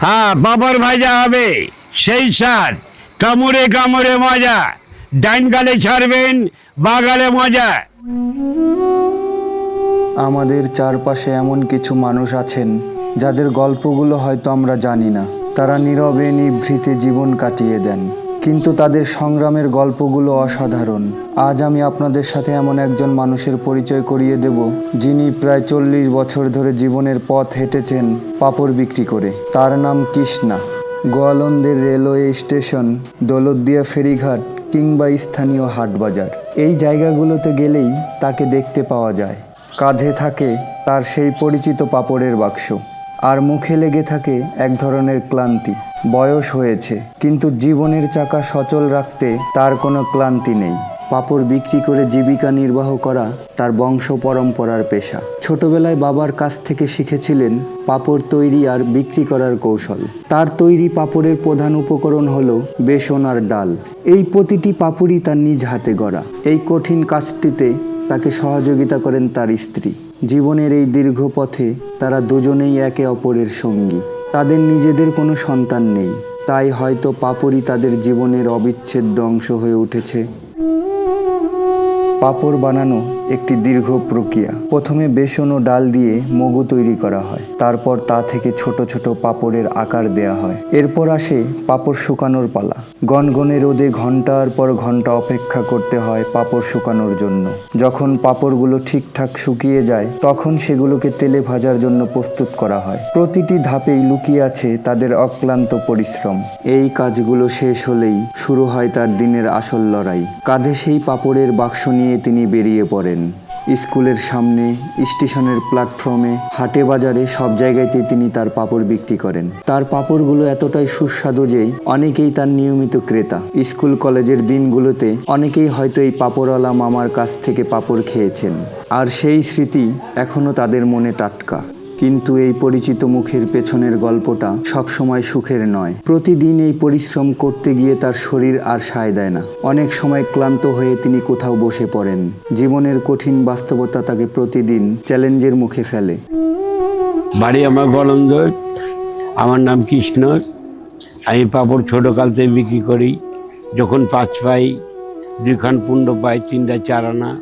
হ্যাঁ বাবার ভাজা হবে। সেই স্বাদ। কামড়ে কামড়ে মজা। ডাইন গালে ছাড়বেন, বা গালে মজা। আমাদের চারপাশে এমন কিছু মানুষ আছেন, যাদের গল্পগুলো হয়তো আমরা জানি না। তারা নীরবে নিভৃতে জীবন কাটিয়ে দেন। কিন্তু তাদের সংগ্রামের গল্পগুলো অসাধারণ। আজ আমি আপনাদের সাথে এমন একজন মানুষের পরিচয় করিয়ে দেব, যিনি প্রায় চল্লিশ বছর ধরে জীবনের পথ হেঁটেছেন পাপড় বিক্রি করে। তার নাম কৃষ্ণা। গোয়ালন্দের রেলওয়ে স্টেশন, দৌলতদিয়া ফেরিঘাট কিংবা স্থানীয় হাটবাজার। এই জায়গাগুলোতে গেলেই তাকে দেখতে পাওয়া যায়। কাঁধে থাকে তার সেই পরিচিত পাপড়ের বাক্স। আর মুখে লেগে থাকে এক ধরনের ক্লান্তি। বয়স হয়েছে, কিন্তু জীবনের চাকা সচল রাখতে তার কোনো ক্লান্তি নেই। পাপড় বিক্রি করে জীবিকা নির্বাহ করা তার বংশ পরম্পরার পেশা। ছোটবেলায় বাবার কাছ থেকে শিখেছিলেন পাপড় তৈরি আর বিক্রি করার কৌশল। তার তৈরি পাপড়ের প্রধান উপকরণ হল বেসন আর ডাল। এই প্রতিটি পাপড়ই তার নিজ হাতে গড়া। এই কঠিন কাজটিতে তাকে সহযোগিতা করেন তার স্ত্রী। জীবনের এই দীর্ঘ পথে তারা দুজনেই একে অপরের সঙ্গী। তাদের নিজেদের কোনো সন্তান নেই। তাই হয়তো পাপড়ি তাদের জীবনের অবিচ্ছেদ্য অংশ হয়ে উঠেছে। পাপড় বানানো একটি দীর্ঘ প্রক্রিয়া। প্রথমে বেসন ও ডাল দিয়ে মগু তৈরি করা হয়। তারপর তা থেকে ছোট ছোট পাপড়ের আকার দেয়া হয়। এরপর আসে পাপড় শুকানোর পালা। গনগনে রোদে ঘণ্টার পর ঘণ্টা অপেক্ষা করতে হয় পাপড় শুকানোর জন্য। যখন পাপড়গুলো ঠিকঠাক শুকিয়ে যায়, তখন সেগুলোকে তেলে ভাজার জন্য প্রস্তুত করা হয়। প্রতিটি ধাপেই লুকিয়ে আছে তাদের অক্লান্ত পরিশ্রম। এই কাজগুলো শেষ হলেই শুরু হয় তার দিনের আসল লড়াই। কাঁধে সেই পাপড়ের বাক্স নিয়ে তিনি বেরিয়ে পড়েন। স্কুলের সামনে, স্টেশনের প্ল্যাটফর্মে, হাটে বাজারে সব জায়গাতে তিনি তার পাপড় বিক্রি করেন। তার পাপড়গুলো এতটাই সুস্বাদু যে অনেকেই তার নিয়মিত ক্রেতা। স্কুল কলেজের দিনগুলোতে অনেকেই হয়তো এই পাপড়ওয়ালা মামার কাছ থেকে পাপড় খেয়েছেন। আর সেই স্মৃতি এখনও তাদের মনে টাটকা। কিন্তু এই পরিচিত মুখের পেছনের গল্পটা সবসময় সুখের নয়। প্রতিদিন এই পরিশ্রম করতে গিয়ে তার শরীর আর সায় দেয় না। অনেক সময় ক্লান্ত হয়ে তিনি কোথাও বসে পড়েন। জীবনের কঠিন বাস্তবতা তাকে প্রতিদিন চ্যালেঞ্জের মুখে ফেলে। বাড়ি আমার গলন্দ। আমার নাম কৃষ্ণ। আমি পাপড় ছোটো কাল থেকে বিক্রি করি। যখন পাঁচ পাই, দুইখান পুণ্ড পাই, তিনটা চার আনা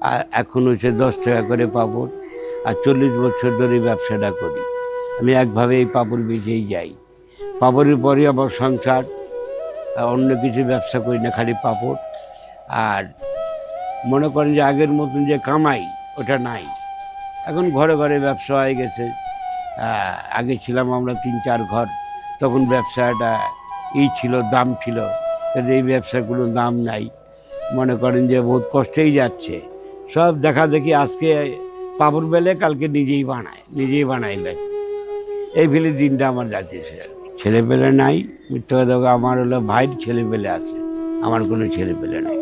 আর এখন হচ্ছে দশ টাকা করে পাপড়। আর চল্লিশ বছর ধরে ব্যবসাটা করি। আমি একভাবে এই পাপড় বেচেই যাই। পাপড়ের পরে আমার সংসার, আর অন্য কিছু ব্যবসা করি না, খালি পাপড়। আর মনে করেন যে আগের মতন যে কামাই, ওটা নাই। এখন ঘরে ঘরে ব্যবসা হয়ে গেছে। আগে ছিলাম আমরা তিন চার ঘর, তখন ব্যবসাটা ই ছিল, দাম ছিল। এই ব্যবসাগুলোর দাম নাই। মনে করেন যে বহুত কষ্টেই যাচ্ছে। সব দেখা দেখি আজকে পাপড় বেলে কালকে নিজেই বানায়, নিজেই বানাই এই ফেলে দিনটা আমার যাচ্ছে ছেলে পেলে নাই, মিথ্যা কথা আমার হলো ভাইয়ের ছেলে পেলে আছে, আমার কোনো ছেলে পেলে নাই।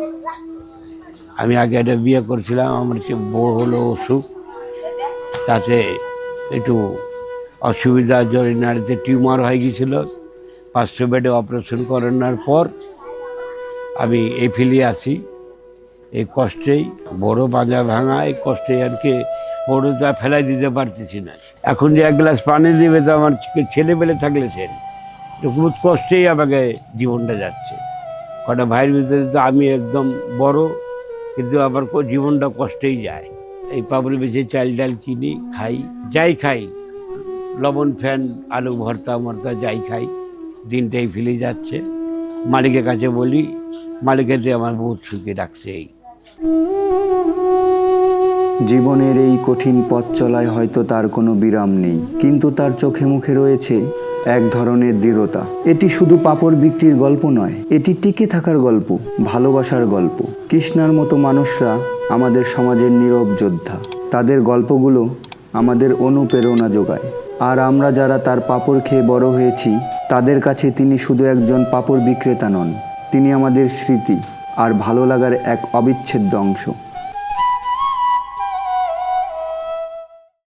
আমি আগে একটা বিয়ে করছিলাম, আমার সে বউ হলো অসুখ, তাতে একটু অসুবিধা জরিনারিতে টিউমার হয়ে গিয়েছিল পাঁচশো বেডে অপারেশন করানোর পর আমি এই ফিলি আসি। এই কষ্টেই বড় বাজা ভাঙা, এই কষ্টে আর কি বড়টা ফেলাই দিতে পারতেছি না। এখন যে এক গ্লাস পানি দিবে তো আমার ছেলে পেলে থাকলে সে? খুব কষ্টেই আমাকে জীবনটা যাচ্ছে। কটা ভাইয়ের ভিতরে তো আমি একদম বড়, কিন্তু আবার জীবনটা কষ্টেই যায়। এই পাপড়ি বেছে চাল ডাল কিনি, খাই, যাই খাই। লবণ, ফ্যান, আলু, ভর্তা, মর্তা যাই খাই। দিনটাই ফেলে যাচ্ছে। মালিকের কাছে বলি, মালিকের যে আমার বহুত সুখে ডাকছে এই। জীবনের এই কঠিন পথ চলায় হয়তো তার কোনো বিরাম নেই, কিন্তু তার চোখে মুখে রয়েছে এক ধরনের দৃঢ়তা। এটি শুধু পাপড় বিক্রির গল্প নয়, এটি টিকে থাকার গল্প, ভালোবাসার গল্প। কৃষ্ণার মতো মানুষরা আমাদের সমাজের নীরব যোদ্ধা। তাদের গল্পগুলো আমাদের অনুপ্রেরণা যোগায়। আর আমরা যারা তার পাপড় খেয়ে বড় হয়েছি, তাদের কাছে তিনি শুধু একজন পাপড় বিক্রেতা নন, তিনি আমাদের স্মৃতি। আর ভালো লাগার এক অবিচ্ছেদ্য অংশ।